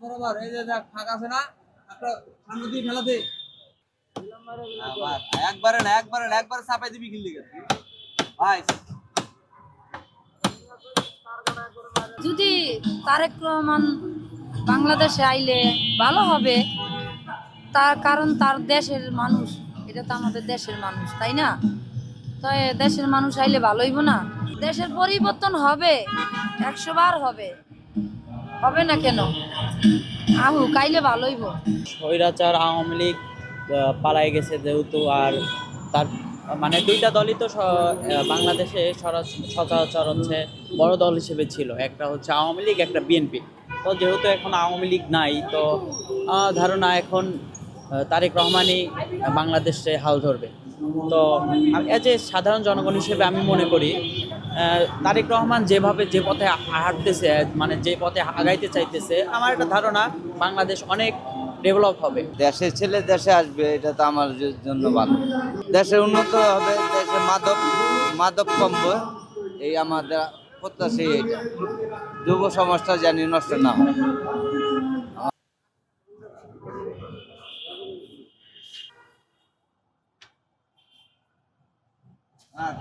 বরাবর, এই যে দেখ, ফাঁকা আছে না? একটা সামনে দিয়ে ফেলা দে। একবারে না একবারে না, একবারে চাপাই দিবি কিনলি ভাই। যদি তারেক রহমান বাংলাদেশে আইলে ভালো হবে। তার কারণ তার দেশের মানুষ। এটা তো আমাদের দেশের মানুষ, তাই না? তো দেশের মানুষ আইলে ভালো হইব না? দেশের পরিবর্তন হবে, একশো বার হবে। হবে না কেন? আহু কাইলে ভালো হইব। স্বৈরাচার আওয়ামী লীগ পালায় গেছে যেহেতু, আর তার মানে দুইটা দলই তো বাংলাদেশে সচরাচর হচ্ছে বড় দল হিসেবে ছিল। একটা হচ্ছে আওয়ামী লীগ, একটা বিএনপি। তো যেহেতু এখন আওয়ামী লীগ নাই, তো ধারণা এখন তারেক রহমানই বাংলাদেশে হাল ধরবে। তো এজ এ সাধারণ জনগণ হিসেবে আমি মনে করি তারেক রহমান যেভাবে যে পথে হাঁটতেছে মানে যে পথে আগাইতে চাইতেছে, আমার একটা ধারণা বাংলাদেশ অনেক ডেভেলপ হবে। দেশের ছেলে দেশে আসবে, এটা তো আমার জন্য ভালো। দেশে উন্নত হবে, দেশে মাদক মাদক কমবে এই আমাদের প্রত্যাশী এটা যুব সমাজটা জানি নষ্ট না হয় হ্যাঁ।